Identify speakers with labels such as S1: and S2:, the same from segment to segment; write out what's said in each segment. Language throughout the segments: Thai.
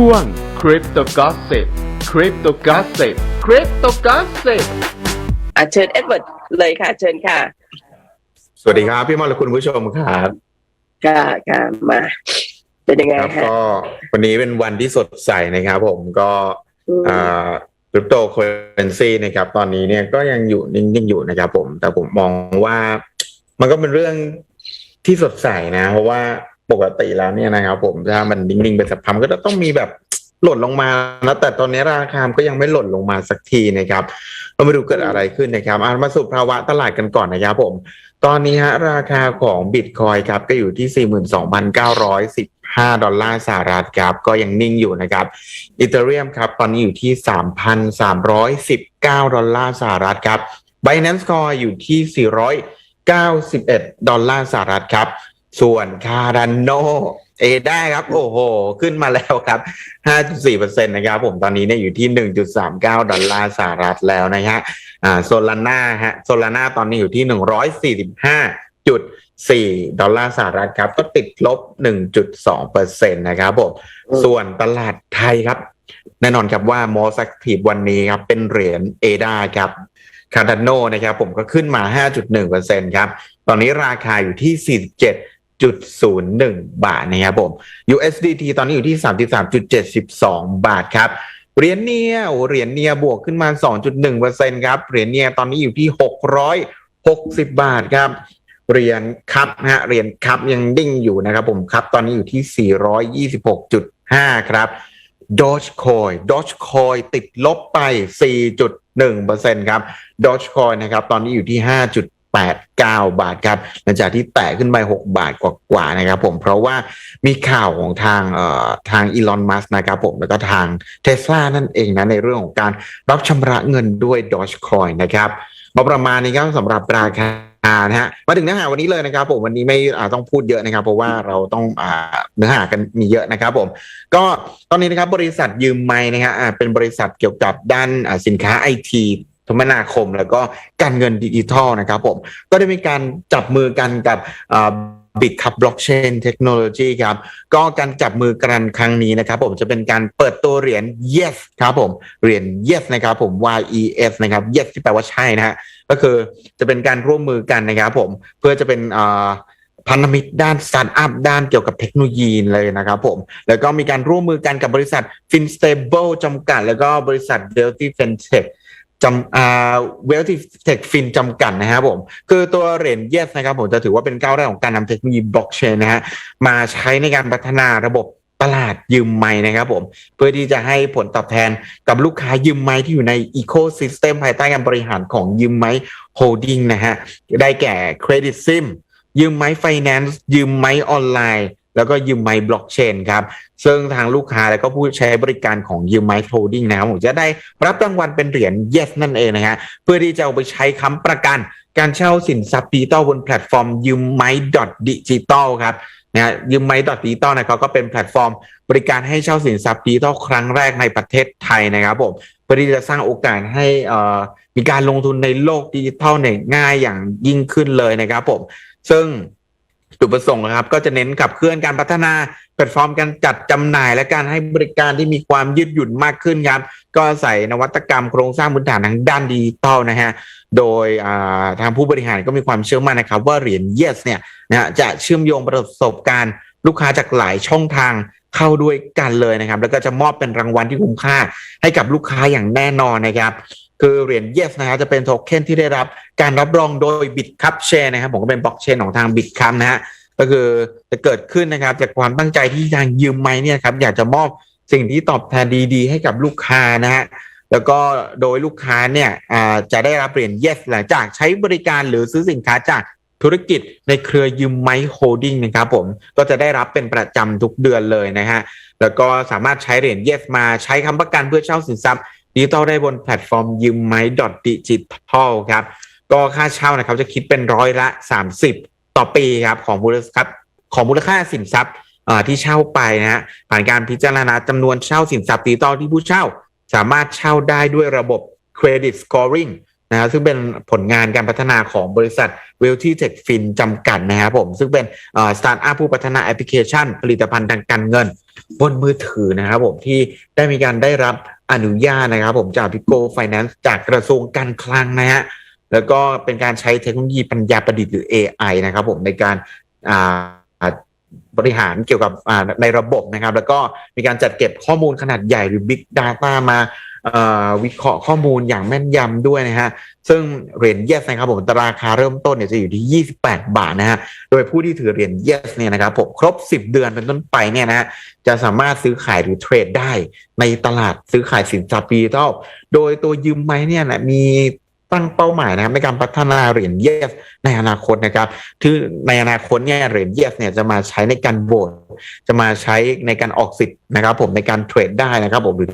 S1: ช่วง Crypto Gossip Crypto Gossip Crypto Gossip
S2: อะเชิญเอ็ดเวิร์ดเลยค่ะ เชิญค่ะ
S3: สวัสดีครับ พี่มอลและคุณผู้ชมครับ
S2: ค่ะค่ะมา เป็นยังไง
S3: ครับ
S2: ฮะ
S3: ก็วันนี้เป็นวันที่สดใสนะครับผมก็
S2: อืม
S3: อ่าคริปโตเคอเรนซีนะครับตอนนี้เนี่ยก็ยังอยู่นิ่งๆอยู่นะครับผมแต่ผมมองว่ามันก็เป็นเรื่องที่สดใสนะ เพราะว่า ปกติแล้วเนี่ยนะครับผมถ้ามันนิ่งๆไปสักพักมันก็จะต้องมีแบบหล่นลงมาแล้วแต่ตอนนี้ราคาก็ยังไม่หล่นลงมาสักทีนะครับเรามาดูเกิดอะไรขึ้นนะครับอะมาสู่ภาวะตลาดกันก่อนนะครับผม ตอนนี้ฮะราคาของบิตคอยครับก็อยู่ที่ 42,915 ดอลลาร์สหรัฐครับก็ยังนิ่งอยู่นะครับอีเทเรียมครับตอนนี้อยู่ที่ 3,319 ดอลลาร์สหรัฐครับ Binance Coin อยู่ที่ 491 ดอลลาร์สหรัฐครับ ส่วน Cardano เอได้ครับ โอ้โห ขึ้นมาแล้วครับ 5.4%นะครับผมตอนนี้เนี่ยอยู่ที่ 1.39 ดอลลาร์สหรัฐแล้วนะฮะอ่าโซลาร่าฮะโซลาร่าตอนนี้อยู่ที่ 145.4 ดอลลาร์สหรัฐครับ ก็ติดลบ 1.2เปอร์เซ็นต์นะครับผมส่วนตลาดไทยครับ แน่นอนครับว่า m o s a c t i v e วันนี้ครับ เป็นเหรียญเอดาครับคาร์ดโนนะครับผมก็ขึ้นมา 5.1เปอร์เซ็นต์ครับ ตอนนี้ราคาอยู่ที่ 47.01 บาทนะครับผม USDT ตอนนี้อยู่ที่ 33.72 บาทครับเหรียญเนียโอ้เหรียญเนียบวกขึ้นมา 2.1%ครับเหรียญเนียตอนนี้อยู่ที่ 660 บาทครับเหรียญคัพนะฮะเหรียญคัพยังดิ้งอยู่นะครับผมครับตอนนี้อยู่ที่ 426.5 ครับ Dogecoin Dogecoin ติดลบไป 4.1%ครับ Dogecoin นะครับตอนนี้อยู่ที่ 89 บาทครับหลังจากที่แตะขึ้นไป 6 บาทกว่าๆนะครับผมเพราะว่ามีข่าวของทางเอ่อทางอีลอนมัสนะครับผมแล้วก็ทางเทสลานั่นเองนะในเรื่องของการรับชำระเงินด้วย Dogecoin นะครับมาประมาณนี้ครับสำหรับราคานะฮะมาถึงเนื้อหาวันนี้เลยนะครับผมวันนี้ไม่ต้องพูดเยอะนะครับ เพราะว่าเราต้องอ่าเนื้อหากันมีเยอะนะครับผมก็ตอนนี้นะครับบริษัทยืมไม้นะฮะเป็นบริษัทเกี่ยวกับด้านสินค้าไอที คมนาคม แล้วก็การเงินดิจิทัลนะครับผมก็ได้มีการจับมือกันกับบิตคับบล็อกเชนเทคโนโลยีครับก็การจับมือกันครั้งนี้นะครับผมจะเป็นการเปิดตัวเหรียญ yes ครับผมเหรียญ yes นะครับผม yes นะครับ yes ที่แปลว่าใช่นะฮะก็คือจะเป็นการร่วมมือกันนะครับผมเพื่อจะเป็นอ่าพันธมิตรด้านสตาร์ทอัพด้านเกี่ยวกับเทคโนโลยีเลยนะครับผม แล้วก็มีการร่วมมือกันกับบริษัท FinStable จำกัด แล้วก็บริษัท Wealthy FinTech จำอ่า Wealthy Tech Fin จำกัดนะครับผม คือตัวเหรียญ Yes นะครับผมจะถือว่าเป็นก้าวแรกของการนำเทคโนโลยีบล็อกเชนนะฮะมาใช้ในการพัฒนาระบบตลาดยืมไม้นะครับผม เพื่อที่จะให้ผลตอบแทนกับลูกค้ายืมไม้ที่อยู่ในอีโค y ิสเต็มภายใต้การบริหารของยืมไม้โฮลดิ้งนะฮะได้แก่เครดิตซิมยืมไม้ไฟแนนซ์ยืมไม้ออนไลน์ แล้วก็ยืมไม้บล็อกเชนครับซึ่งทางลูกค้าแล้วก็ผู้ใช้บริการของยืมไม้โฮลดิ้งนะครับผมจะได้รับรางวัลเป็นเหรียญ yes นั่นเองนะฮะเพื่อที่จะเอาไปใช้ค้ำประกัน การเช่าสินทรัพย์ดิจิตอลบนแพลตฟอร์มยืมไม้ดิจิตอลครับนะฮะยืมไม้ดิจิตอลนะครับก็เป็นแพลตฟอร์ม บริการให้เช่าสินทรัพย์ดิจิทัลครั้งแรกในประเทศไทยนะครับผมเพื่อที่จะสร้างโอกาสให้เอ่อมีการลงทุนในโลกดิจิทัลเนี่ยง่ายอย่างยิ่งขึ้นเลยนะครับผมซึ่ง จุดประสงค์นะครับ ก็จะเน้นขับเคลื่อนการพัฒนาแพลตฟอร์มการจัดจำหน่าย และการให้บริการที่มีความยืดหยุ่นมากขึ้นครับ ก็อาศัยนวัตกรรมโครงสร้างพื้นฐานทางด้านดิจิทัลนะฮะโดยทางผู้บริหารก็มีความเชื่อมั่นนะครับ ว่าเหรียญ Yes เนี่ยนะจะเชื่อมโยงประสบการณ์ลูกค้าจากหลายช่องทางเข้าด้วยกันเลยนะครับ แล้วก็จะมอบเป็นรางวัลที่คุ้มค่าให้กับลูกค้าอย่างแน่นอนนะครับ คือเหรียญ Yes นะครับจะเป็นโทเค็นที่ได้รับการรับรองโดย Bitcup Chain นะครับผมก็เป็นบล็อกเชนของทาง Bitcup นะฮะก็คือจะเกิดขึ้นนะครับจากความตั้งใจที่ทางยืมไม้เนี่ยครับอยากจะมอบสิ่งที่ตอบแทนดีๆ ให้กับลูกค้านะฮะแล้วก็โดยลูกค้าเนี่ยจะได้รับเหรียญ yes หลังจากใช้บริการหรือซื้อสินค้าจากธุรกิจในเครือยืมไม้โฮดดิ้งนะครับผมก็จะได้รับเป็นประจำทุกเดือนเลยนะฮะแล้วก็สามารถใช้เหรียญ yes มาใช้คำประกันเพื่อเช่าสินทรัพย์ ดิจิตอลได้บนแพลตฟอร์มยืมไม้ดิจิทัลครับ ก็ค่าเช่านะครับจะคิดเป็นร้อยละ 30 ต่อปีครับของมูลค่าของมูลค่าสินทรัพย์ที่เช่าไปนะฮะผ่านการพิจารณาจำนวนเช่าสินทรัพย์ดิจิตอลที่ผู้เช่า สามารถเช่าได้ด้วยระบบเครดิตสกอร์ริงนะฮะซึ่งเป็นผลงานการพัฒนาของบริษัท w e l t y Tech Fin จำกัดนะครับผม ซึ่งเป็นสตาร์ทอัพผู้พัฒนาแอปพลิเคชัน ผลิตภัณฑ์ทางการเงิน บนมือถือนะครับผมที่ได้มีการได้รับ อนุญาตนะครับ ผมจากพิโกไฟแนนซ์จากกระทรวงการคลังนะฮะแล้วก็เป็นการใช้เทคโนโลยีปัญญาประดิษฐ์หรือ AI นะครับผมในการบริหารเกี่ยวกับในระบบนะครับ แล้วก็มีการจัดเก็บข้อมูลขนาดใหญ่หรือ Big Data มา วิเคราะห์ข้อมูลอย่างแม่นยำด้วยนะฮะ ซึ่งเหรียญ yes นะครับผมราคาเริ่มต้นเนี่ยจะอยู่ที่ 28 บาทนะฮะ โดยผู้ที่ถือเหรียญ yes เนี่ยนะครับผมครบ 10 เดือนเป็นต้นไปเนี่ยนะฮะจะสามารถซื้อขายหรือเทรดได้ในตลาดซื้อขายสินทรัพย์ดิจิทัลโดยตัวยืมไหมเนี่ยนะมีตั้งเป้าหมายนะครับในการพัฒนาเหรียญ yes ในอนาคตนะครับคือในอนาคตเนี่ยเหรียญ yes เนี่ยจะมาใช้ในการโหวตจะมาใช้ในการออกสิทธิ์นะครับผมในการเทรดได้นะครับผมหรือ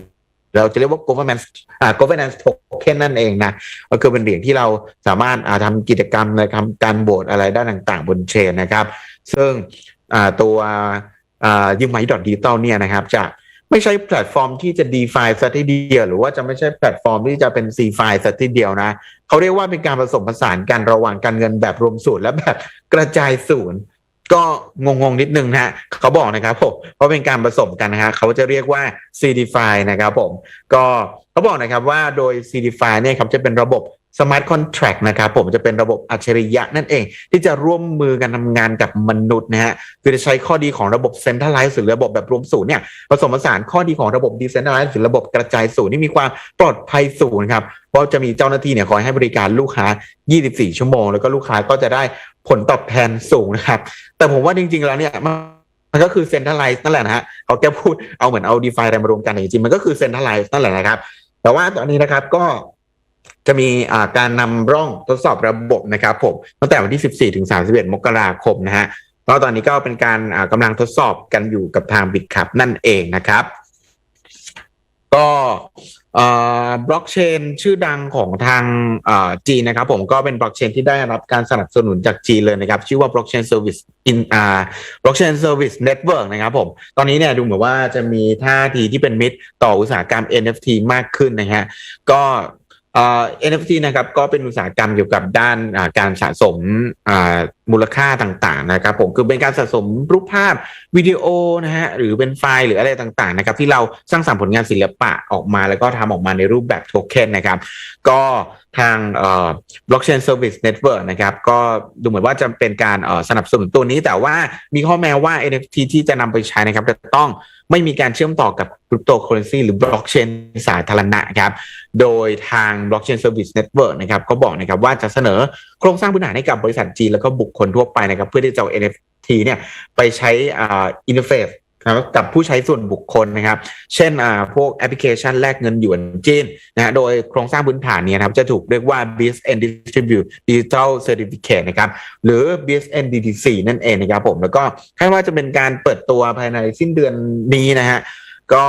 S3: เราจะเรียกว่า government อ่า governance token นั่นเองนะก็คือเป็นเหรียญที่เราสามารถอ่าทำกิจกรรมในทำการโบสอะไรได้านต่างๆ บนเชนนะครับ ซึ่งอ่าตัวอ่ายืมไมดอทดิจิตอลเนี่ยนะครับจะไม่ใช่แพลตฟอร์มที่จะ d e f i ซะทีเดียว หรือว่าจะไม่ใช่แพลตฟอร์มที่จะเป็น c f i ซะทีเดียวนะเขาเรียกว่าเป็นการผสมผสานกันระหว่างการเงินแบบรวมศูนย์และแบบกระจายศูนย์ ก็งงๆนิดนึงนะฮะเขาบอกนะครับผมว่าะเป็นการผสมกันนะฮะเขาจะเรียกว่า c d f i นะครับผมก็เขาบอกนะครับว่าโดย c d f i เนี่ยครับจะเป็นระบบ Smart Contract นะครับผมจะเป็นระบบอัจฉริยะนั่นเอง ที่จะร่วมมือกันทำงานกับมนุษย์นะฮะคือจะใช้ข้อดีของระบบ Centralized หรือระบบแบบรวมศูนย์เนี่ยผสมผสานข้อดีของระบบ Decentralized หรือระบบกระจายศูนย์ที่มีความปลอดภัยสูงครับเพราะจะมีเจ้าหน้าที่เนี่ยคอยให้บริการลูกค้า 24 ชั่วโมง แล้วก็ลูกค้าก็จะได้ ผลตอบแทนสูงนะครับ แต่ผมว่าจริง ๆ แล้วเนี่ยมันก็คือเซ็นทรัลไลซ์นั่นแหละนะฮะเขาแค่พูดเอาเหมือนเอาดีฟายอะไรมารวมกันแต่จริงๆมันก็คือเซ็นทรัลไลซ์นั่นแหละนะครับ แต่ว่าตอนนี้นะครับก็จะมีการนำร่องทดสอบระบบนะครับผมตั้งแต่วันที่ 14 ถึง 31 มกราคมนะฮะแล้วตอนนี้ก็เป็นการอ่ากำลังทดสอบกันอยู่กับทางบิตคับนั่นเองนะครับ ก็ บล็อกเชนชื่อดังของทางจีนนะครับผมก็เป็นบล็อกเชนที่ได้รับการสนับสนุนจากจีนเลยนะครับ ชื่อว่าบล็อกเชนเซอร์วิสอินอ่าบล็อกเชนเซอร์วิสเน็ตเวิร์กนะครับผมตอนนี้เนี่ยดูเหมือนว่าจะมีท่าทีที่เป็นมิตรต่ออุตสาหกรรม NFT มากขึ้นนะฮะก็ เอ่อ NFT นะครับก็เป็นอุตสาหกรรมเกี่ยวกับด้านการสะสมมูลค่าต่างๆนะครับผมคือเป็นการสะสมรูปภาพวิดีโอนะฮะหรือเป็นไฟล์หรืออะไรต่างๆนะครับที่เราสร้างสรรค์ผลงานศิลปะออกมาแล้วก็ทำออกมาในรูปแบบโทเค็นนะครับก็ทางเอ่อ blockchain service network นะครับก็ดูเหมือนว่าจะเป็นการสนับสนุนตัวนี้แต่ว่ามีข้อแม้ว่า NFT ที่จะนำไปใช้นะครับจะต้อง ไม่มีการเชื่อมต่อกับคริปโตเคอเรนซีหรือบล็อกเชนสาธารณะครับ โดยทาง blockchain service network นะครับก็บอกนะครับว่าจะเสนอโครงสร้างพื้นฐานให้กับบริษัทจีนแล้วก็บุคคลทั่วไปนะครับ เพื่อที่จะเอา NFT เนี่ยไปใช้อ่า interface นะครับ กับผู้ใช้ส่วนบุคคลนะครับ เช่นอ่าพวกแอปพลิเคชันแลกเงินหยวนจีนนะฮะโดยโครงสร้างพื้นฐานเนี่ยนะครับจะถูกเรียกว่า BSN Distribute Digital Certificate นะครับหรือ BSN DTC นั่นเองนะครับผม แล้วก็คาดว่าจะเป็นการเปิดตัวภายในสิ้นเดือนนี้นะฮะก็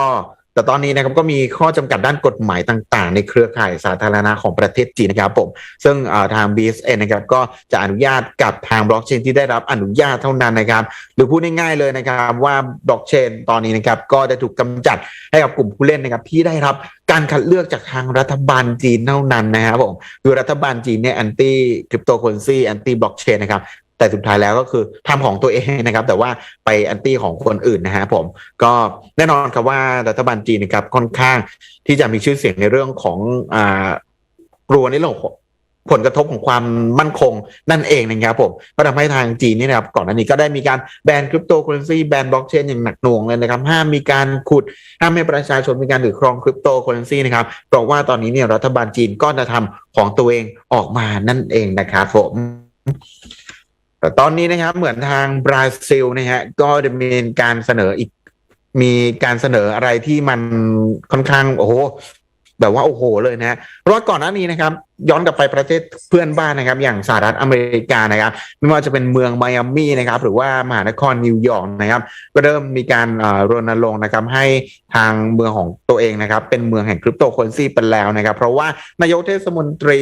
S3: แต่ตอนนี้นะครับก็มีข้อจำกัดด้านกฎหมายต่างๆ ในเครือข่ายสาธารณะของประเทศจีนนะครับผม ซึ่งทาง BSN นะครับก็จะอนุญาตกับทางบล็อกเชนที่ได้รับอนุญาตเท่านั้นนะครับ หรือพูดง่ายๆเลยนะครับว่าบล็อกเชนตอนนี้นะครับก็จะถูกกำจัดให้กับกลุ่มผู้เล่นนะครับที่ได้รับการคัดเลือกจากทางรัฐบาลจีนเท่านั้นนะครับผมคือรัฐบาลจีนเนี่ยแอนตี้คริปโตเคอเรนซีแอนตี้บล็อกเชนนะครับ แต่สุดท้ายแล้วก็คือทำของตัวเองนะครับ แต่ว่าไปแอนตี้ของคนอื่นนะฮะผมก็แน่นอนครับว่ารัฐบาลจีนนะครับค่อนข้างที่จะมีชื่อเสียงในเรื่องของอ่ากลัวในเรื่องผลกระทบของความมั่นคงนั่นเองนะครับผมก็ทำให้ทางจีนนี่นะครับก่อนหน้านี้ก็ได้มีการแบนคริปโตเคอเรนซีแบนบล็อกเชนอย่างหนักหน่วงเลยนะครับห้ามมีการขุดห้ามให้ประชาชนมีการถือครองคริปโตเคอเรนซีนะครับเพราะว่าตอนนี้เนี่ยรัฐบาลจีนก็จะทำของตัวเองออกมานั่นเองนะครับผม แต่ตอนนี้นะครับเหมือนทางบราซิลนะฮะก็จะมีการเสนออีก มีการเสนออะไรที่มันค่อนข้างโอ้โหแบบว่าโอ้โหเลยนะฮะเพราะก่อนหน้านี้นะครับ ย้อนกลับไปประเทศเพื่อนบ้านนะครับ อย่างสหรัฐอเมริกานะครับ ไม่ว่าจะเป็นเมืองไมอามี่นะครับ หรือว่ามหานครนิวยอร์กนะครับ ก็เริ่มมีการรณรงค์นะครับให้ทางเมืองของตัวเองนะครับ เป็นเมืองแห่งคริปโตเคอเรนซีไปแล้วนะครับ เพราะว่านายกเทศมนตรี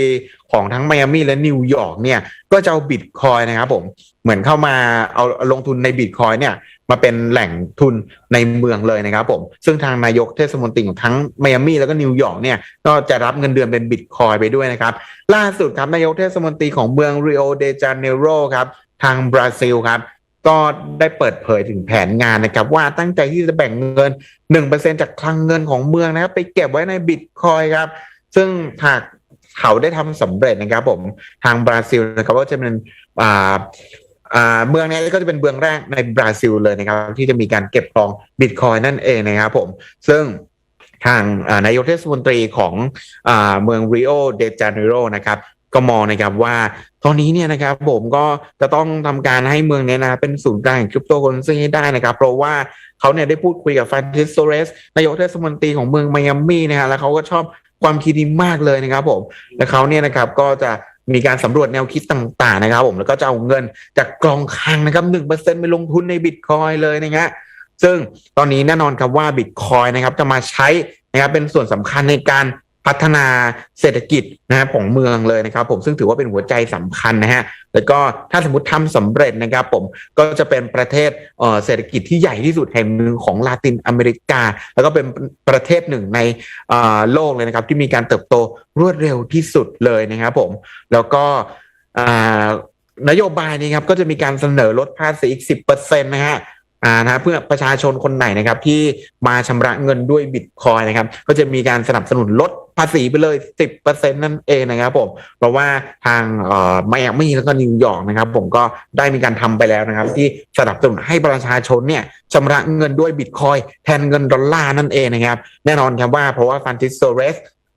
S3: ของทั้งไมอามี่และนิวยอร์กเนี่ยก็จะเอาบิตคอยนะครับผมเหมือนเข้ามาเอาลงทุนในบิตคอยเนี่ยมาเป็นแหล่งทุนในเมืองเลยนะครับผม ซึ่งทางนายกเทศมนตรีของทั้งไมอามี่แล้วก็นิวยอร์กเนี่ยก็จะรับเงินเดือนเป็นบิตคอยไปด้วยนะครับนะครับ ล่าสุดครับนายกเทศมนตรีของเมืองริโอเดจาเนโรครับ ทางบราซิลครับก็ได้เปิดเผยถึงแผนงานนะครับ ว่าตั้งใจที่จะแบ่งเงิน 1%จากคลังเงินของเมืองนะครับ ไปเก็บไว้ในบิตคอยครับ ซึ่งหากเขาได้ทำสำเร็จนะครับผมทางบราซิลนะครับก็จะเป็นอ่าเมืองนี้ก็จะเป็นเมืองแรกในบราซิลเลยนะครับ ที่จะมีการเก็บครองบิตคอยนั่นเองนะครับผม ซึ่ง ทางนายกเทศมนตรีของอเมืองริโอเดจาเนโรนะครับก็มองนะครับว่าตอนนี้เนี่ยนะครับผมก็จะต้องทำการให้เมืองเนี้นะเป็นศูนย์กลางแห่งคริปโตเคอเรนซีให้ได้นะครับ เพราะว่าเขาเนี่ยได้พูดคุยกับฟรานซิสโซเรสนายกเทศมนตรีของเมืองไมอามี่นะฮะแล้วเขาก็ชอบความคิดนี้มากเลยนะครับผมและเขาเนี่ยนะครับก็จะมีการสำรวจแนวคิดต่างๆนะครับผมแล้วก็จะเอาเงินจากกองคลังนะครับหนึ่งเปอร์เซ็นไปลงทุนในบิตคอยเลยนะฮะ ซึ่งตอนนี้แน่นอนครับว่าบิตคอยนะครับจะมาใช้นะครับเป็นส่วนสำคัญในการพัฒนาเศรษฐกิจนะครับของเมืองเลยนะครับ ผมซึ่งถือว่าเป็นหัวใจสำคัญนะฮะแล้วก็ถ้าสมมติทำสำเร็จนะครับ ผมก็จะเป็นประเทศเออเศรษฐกิจที่ใหญ่ที่สุดแห่งหนึ่งของลาตินอเมริกา แล้วก็เป็นประเทศหนึ่งในอ่อโลกเลยนะครับ ที่มีการเติบโตรวดเร็วที่สุดเลยนะครับ ผมแล้วก็อ่านโยบายนี้ครับก็จะมีการเสนอลดภาษีอีกสิบเปอร์เซ็นต์นะฮะ อ่านะเพื่อประชาชนคนไหนนะครับที่มาชำระเงินด้วยบิตคอยนะครับก็จะมีการสนับสนุนลดภาษีไปเลยสิบเปอร์เซ็นต์นั่นเองนะครับผม เพราะว่าทางเอ่อไมอามี่แล้วก็นิวยอร์กนะครับผมก็ได้มีการทำไปแล้วนะครับ ที่สนับสนุนให้ประชาชนเนี่ยชำระเงินด้วยบิตคอยแทนเงินดอลลาร์นั่นเองนะครับ แน่นอนครับว่าเพราะว่าฟรานซิสโซเรส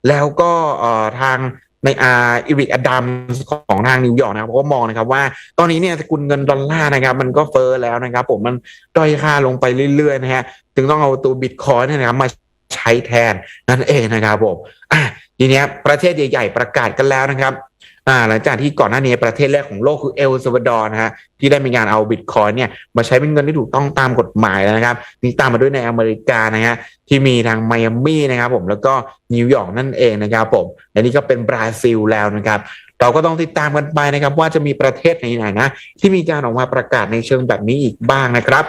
S3: แล้วก็เอ่อทาง ในอาอิริกอดัมของทางนิวยอร์กนะครับผมก็มองนะครับว่าตอนนี้เนี่ยสกุลเงินดอลลาร์นะครับ มันก็เฟอ้อแล้วนะครับ ผมมันด้อยค่าลงไปเรื่อยๆนะฮะจึงต้องเอาตัวบิตคอยน์นยนะครับมาใช้แทนนั่นเองนะครับผมอะทีเนี้ยประเทศใหญ่ ๆ ประกาศกันแล้วนะครับ อ่าหลังจากที่ก่อนหน้านี้ประเทศแรกของโลกคือเอลซัลวาดอร์นะฮะที่ได้มีการเอาบิตคอยเนี่ยมาใช้เป็นเงินที่ถูกต้องตามกฎหมายแล้วนะครับนี่ตามมาด้วยในอเมริกานะฮะที่มีทางไมอามี่นะครับผมแล้วก็นิวยอร์กนั่นเองนะครับผมและนี่ก็เป็นบราซิลแล้วนะครับเราก็ต้องติดตามกันไปนะครับว่าจะมีประเทศไหนๆนะ ที่มีการออกมาประกาศในเชิงแบบนี้อีกบ้างนะครับ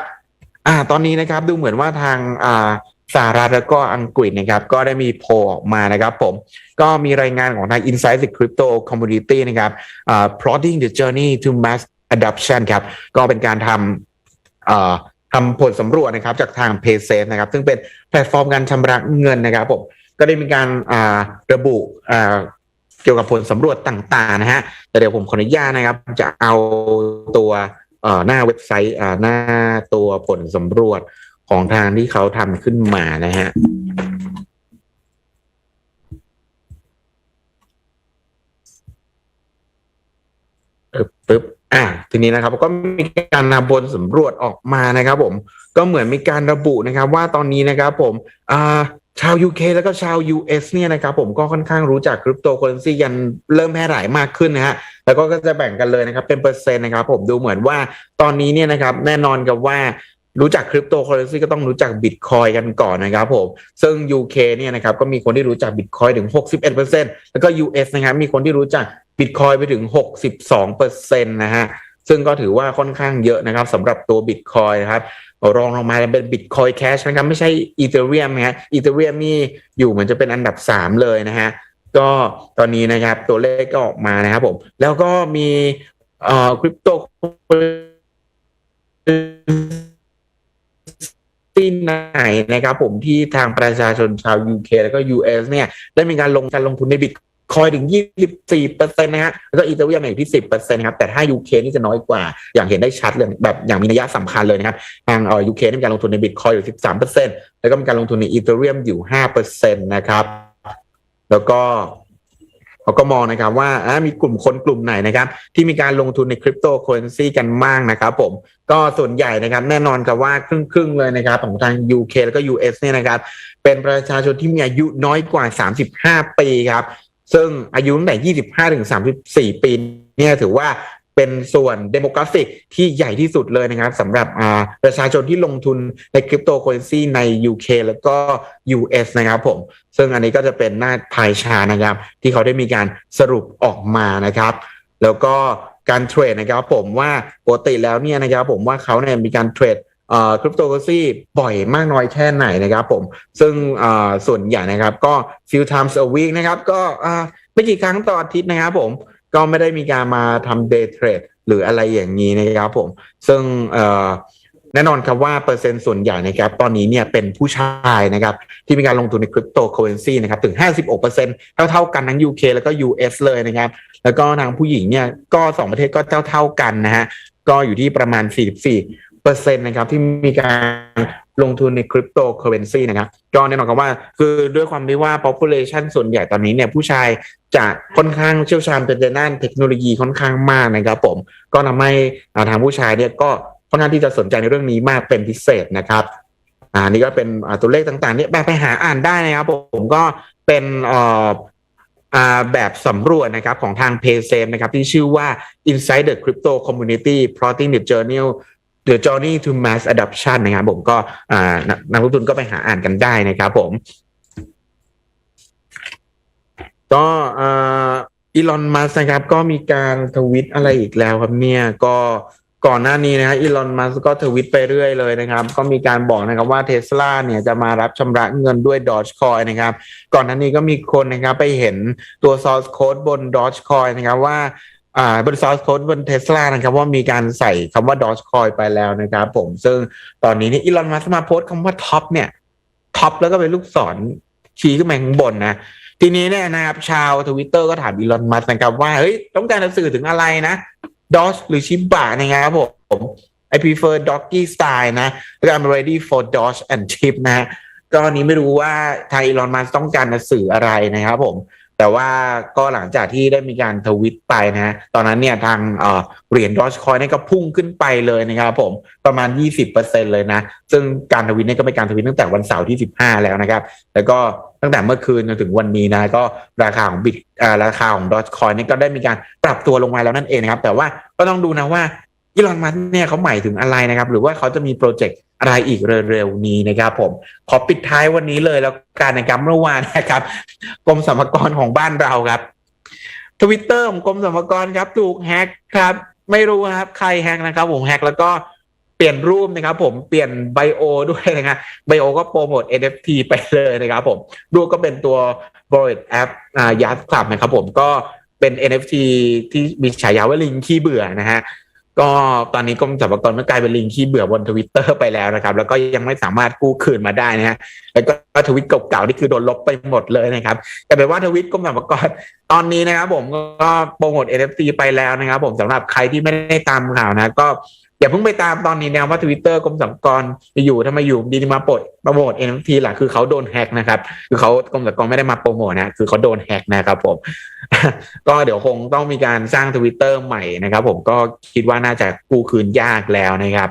S3: อ่าตอนนี้นะครับดูเหมือนว่าทางอ่า สหรัฐแล้วก็อังกฤษนะครับก็ได้มีโพออกมานะครับผมก็มีรายงานของทาง Insight the Crypto Community นะครับอ่า plotting the journey to mass adoption ครับก็เป็นการทำอ่าทำผลสำรวจนะครับจากทาง Paysafe นะครับซึ่งเป็นแพลตฟอร์มการชำระเงินนะครับผมก็ได้มีการระบุเกี่ยวกับผลสำรวจต่างๆนะฮะแต่เดี๋ยวผมขออนุญาตนะครับ จะเอาตัวหน้าเว็บไซต์หน้าตัวผลสำรวจ ของทางที่เขาทำขึ้นมานะฮะปึ๊บปึ๊บอ่าทีนี้นะครับก็มีการนำบนสำรวจออกมานะครับ ผม ก็เหมือนมีการระบุนะครับ ว่าตอนนี้นะครับ ผมอ่าชาว UK แล้วก็ชาว US เนี่ยนะครับผมก็ค่อนข้างรู้จักคริปโตเคอเรนซีกันเริ่มแพร่หลายมากขึ้นนะฮะแล้วก็จะแบ่งกันเลยนะครับเป็นเปอร์เซ็นต์นะครับ ผมดูเหมือนว่าตอนนี้เนี่ยนะครับ แน่นอนกับว่า รู้จักคริปโตเคอเรนซีก็ต้องรู้จักบิตคอยกันก่อนนะครับผม ซึ่ง UK เนี่ยนะครับก็มีคนที่รู้จักบิตคอยถึง 61%แล้วก็ US นะครับมีคนที่รู้จักบิตคอยไปถึง 62%นะฮะ ซึ่งก็ถือว่าค่อนข้างเยอะนะครับสำหรับตัวบิตคอยนะครับรองลงมาเป็นบิตคอยแคชนะครับไม่ใช่อีเทเรียมนะฮะอีเทเรียมนี่อยู่เหมือนจะเป็นอันดับ 3 เลยนะฮะก็ตอนนี้นะครับตัวเลขก็ออกมานะครับผม แล้วก็มีเอ่อคริปโต ที่ไหนนะครับผมที่ทางประชาชนชาว UK แล้วก็ US เนี่ยได้มีการลงการลงทุนในบิตคอยถึง 24เปอร์เซ็นต์นะฮะ แล้วก็อีเทเรียมอยู่ที่ 10เปอร์เซ็นต์ครับ แต่ถ้า UK นี่จะน้อยกว่า อย่างเห็นได้ชัดเลย แบบอย่างมีนัยสำคัญเลยนะครับ ทางเอ่อ UK นี่มีการลงทุนในบิตคอยอยู่ 13เปอร์เซ็นต์แล้วก็มีการลงทุนในอีเทเรียมอยู่5เปอร์เซ็นต์นะครับ แล้วก็ เขาก็มองนะครับว่ามีกลุ่มคนกลุ่มไหนนะครับที่มีการลงทุนในคริปโตเคอเรนซีกันมากนะครับผมก็ส่วนใหญ่นะครับแน่นอนครับว่าครึ่งครึ่งๆเลยนะครับของทาง UK แล้วก็ US เนี่ยนะครับเป็นประชาชนที่มีอายุน้อยกว่า 35 ปีครับซึ่งอายุตั้งแต่ 25 ถึง 34 ปีเนี่ยถือว่า เป็นส่วนเดโมกราฟิกที่ใหญ่ที่สุดเลยนะครับสำหรับประชาชนที่ลงทุนในคริปโตเคอเรนซีใน UK แล้วก็ US นะครับผม ซึ่งอันนี้ก็จะเป็นหน้าพายชานะครับ ที่เขาได้มีการสรุปออกมานะครับ แล้วก็การเทรดนะครับผมว่าปกติแล้วเนี่ยนะครับผมว่าเขาเนี่ยมีการเทรดคริปโตเคอเรนซีบ่อยมากน้อยแค่ไหนนะครับผม ซึ่งส่วนใหญ่นะครับก็ few times a week นะครับก็ไม่กี่ครั้งต่ออาทิตย์นะครับผม ก็ไม่ได้มีการมาทำเดย์เทรดหรืออะไรอย่างนี้นะครับผม ซึ่งแน่นอนครับว่าเปอร์เซ็นต์ส่วนใหญ่นะครับตอนนี้เนี่ยเป็นผู้ชายนะครับที่มีการลงทุนในคริปโตเคอเรนซีนะครับถึง 56%เท่าเท่ากันทั้ง UK แล้วก็ US เลยนะครับ แล้วก็ทางผู้หญิงเนี่ยก็สองประเทศก็เท่าเท่ากันนะฮะก็อยู่ที่ประมาณ 44เปอร์เซ็นต์นะครับที่มีการ ลงทุนในคริปโตเคอเรนซีนะครับก็แน่นอนครับว่า คือด้วยความที่ว่า population ส่วนใหญ่ตอนนี้เนี่ยผู้ชายจะค่อนข้างเชี่ยวชาญเป็นด้านเทคโนโลยีค่อนข้างมากนะครับผม ก็ทำให้อ่าทางผู้ชายเนี่ยก็ค่อนข้างที่จะสนใจในเรื่องนี้มากเป็นพิเศษนะครับอ่านี่ก็เป็นตัวเลขต่างๆเนี่ยไปหาอ่านได้นะครับผมก็เป็นเอ่อแบบสำรวจนะครับของทาง p a y s a f e นะครับที่ชื่อว่า Inside the Crypto Community Plotting the Journey The Journey to Mass Adoption นะครับผมก็นักลงทุนก็ไปหาอ่านกันได้นะครับผม ก็อีลอนมัสนะครับก็มีการทวิตอะไรอีกแล้วครับเนี่ยก็ก่อนหน้านี้นะฮะอีลอนมัสก็ทวิตไปเรื่อยเลยนะครับ ก็มีการบอกนะครับว่าเทสลาเนี่ยจะมารับชำระเงินด้วย Dogecoin นะครับ ก่อนหน้านี้ก็มีคนนะครับไปเห็นตัว source code บน Dogecoin นะครับว่า อ่าบน source code บนเทสลานะครับว่ามีการใส่คำว่า Dogecoin ไปแล้วนะครับผมซึ่งตอนนี้นี่อีลอนมัสมาโพสต์คำว่าท็อปเนี่ยท็อปแล้วก็เป็นลูกศรชี้ขึ้นมาข้างบนนะ ทีนี้เนี่ยนะครับ ชาวทวิตเตอร์ก็ถามอีลอนมัสนะครับว่า เฮ้ย ต้องการจะสื่อถึงอะไรนะดอ g หรือชิบะนะครับผม I prefer doggy style นะ I'm ready for Dodge and Chip นะฮะก็อันนี้ไม่รู้ว่าทางอีลอนมัสต้องการจะสื่ออะไรนะครับผม แต่ว่าก็หลังจากที่ได้มีการทวิตไปนะฮะตอนนั้นเนี่ยทางเหรียญดอ g คอยนี่ก็พุ่งขึ้นไปเลยนะครับผมประมาณ 20%เลยนะ ซึ่งการทวิตนี่ก็เป็นการทวิตตั้งแต่วันเสาร์ที่ 15 แล้วนะครับ แล้วก็ตั้งแต่เมื่อคืนจนถึงวันนี้นะ ก็ราคาของบิตราคาของดอ g คอยนี่ก็ได้มีการปรับตัวลงมาแล้วนั่นเองนะครับ แต่ว่าก็ต้องดูนะว่าอีลอนมัสเนี่ยเขาหมายถึงอะไรนะครับ หรือว่าเขาจะมีโปรเจกต์ อะไรอีกเร็วๆนี้นะครับผมขอปิดท้ายวันนี้เลยแล้วการนะครับเมื่อวานนะครับกรมสรรพากรของบ้านเราครับทวิตเตอร์ของกรมสรรพากรครับถูกแฮกครับ ไม่รู้ครับใครแฮกนะครับ ผมแฮกแล้วก็เปลี่ยนรูปนะครับ ผมเปลี่ยนไบโอด้วยนะครับไบโอก็โปรโมท NFT ไปเลยนะครับ ผมรูปก็เป็นตัว b o r d App อ่ายัดคลับนะครับ ผมก็เป็น NFT ที่มีฉายาว่าลิงขี้เบื่อนะฮะ ก็ตอนนี้กรมสรรพากรก็กลายเป็นลิงที่เบื่อบนทวิตเตอร์ไปแล้วนะครับ แล้วก็ยังไม่สามารถกู้คืนมาได้นะฮะแล้วก็ ทวิตเก่าๆนี่คือโดนลบไปหมดเลยนะครับ แต่เป็นว่าทวิตกรมสรรพากรตอนนี้นะครับ ผมก็โปรโมท NFT ไปแล้วนะครับ ผมสำหรับใครที่ไม่ได้ตามข่าวนะ ก็อย่าเพิ่งไปตามตอนนี้นะว่าทวิตเตอร์กรมสรรพากรอยู่ทำไมอยู่ดีมาปลดโปรโมท NFT ล่ะคือเขาโดนแฮกนะครับ คือเขากรมสรรพากรไม่ได้มาโปรโมทนะคือเขาโดนแฮกนะครับ ผม ก็เดี๋ยวคงต้องมีการสร้างทวิตเตอร์ใหม่นะครับ ผมก็คิดว่าน่าจะกู้คืนยากแล้วนะครับ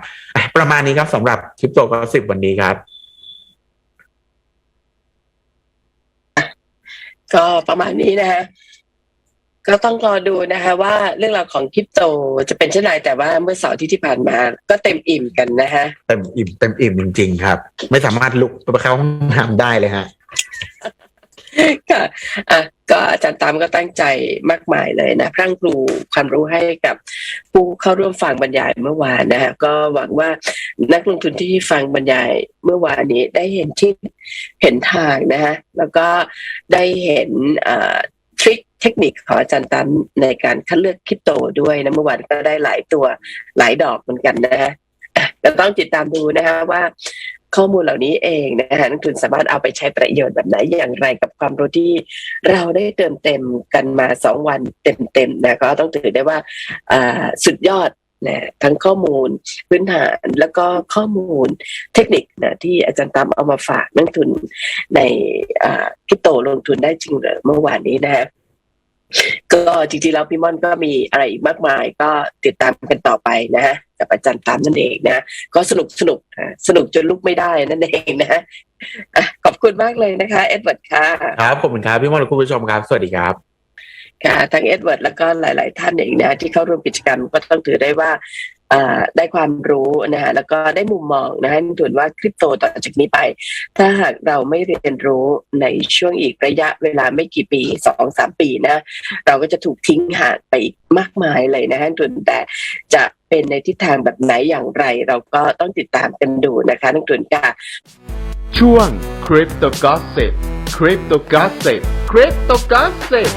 S3: ประมาณนี้ครับสำหรับคลิปโตก็สิบวันนี้ครับ
S2: ก็ประมาณนี้นะฮะก็ต้องรอดูนะคะว่าเรื่องราวของคริปโตจะเป็นเช่นไรแต่ว่าเมื่อเสาร์ที่ที่ผ่านมา ก็เต็มอิ่มกันนะฮะ
S3: เต็มอิ่มเต็มอิ่มจริง ๆ ครับ ไม่สามารถลุกไปเข้าห้องน้ำได้เลยฮะ
S2: ค่ะอะก็อาจารย์ตามก็ตั้งใจมากมายเลยนะ พรั่งพรูความรู้ให้กับผู้เข้าร่วมฟังบรรยายเมื่อวานนะฮะก็หวังว่านักลงทุนที่ฟังบรรยายเมื่อวานนี้ได้เห็นที่เห็นทางนะฮะแล้วก็ได้เห็นอ่าทริคเทคนิคของอาจารย์ตามในการคัดเลือกคริปโตด้วยนะเมื่อวานก็ได้หลายตัวหลายดอกเหมือนกันนะ ฮะอะก็ต้องติดตามดูนะฮะว่าข้อมูลเหล่านี้เองนะฮะนักทุนสามารถเอาไปใช้ประโยชน์แบบไหนอย่างไรกับความรู้ที่เราได้เติมเต็มกันมาสองวันเต็มๆนะก็ต้องถือได้ว่าสุดยอดนะทั้งข้อมูลพื้นฐานแล้วก็ข้อมูลเทคนิคนะที่อาจารย์ตามเอามาฝากนักทุนในคริปโตลงทุนได้จริงหรือเมื่อวานนี้นะฮะก็จริงๆแล้วพี่ม่อนก็มีอะไรอีกมากมายก็ติดตามกันต่อไปนะฮะ กับอาจารย์ตามนั่นเองนะก็สนุกสนุกอะสนุกจนลุกไม่ได้นั่นเองนะอะขอบคุณมากเลยนะคะ เอ็ดเวิร์ดค่ะ
S3: ครับขอบคุณครับพี่มอนและคุณผู้ชมครับ สวัสดีครับ
S2: ค่ะทั้งเอ็ดเวิร์ดแล้วก็หลาย ๆ ท่านเองนะที่เข้าร่วมกิจกรรมก็ต้องถือได้ว่าอ่าได้ความรู้นะฮะแล้วก็ได้มุมมองนะฮะถือว่าคริปโตต่อจากนี้ไป ถ้าหากเราไม่เรียนรู้ในช่วงอีกระยะเวลาไม่กี่ปีสองสามปีนะ เราก็จะถูกทิ้งห่างไปอีกมากมายเลยนะฮะทุนแต่จะ เป็นในทิศทางแบบไหนอย่างไร เราก็ต้องติดตามกันดูนะคะนักทุนค่ะ
S1: ช่วง Crypto Gossip Crypto Gossip Crypto Gossip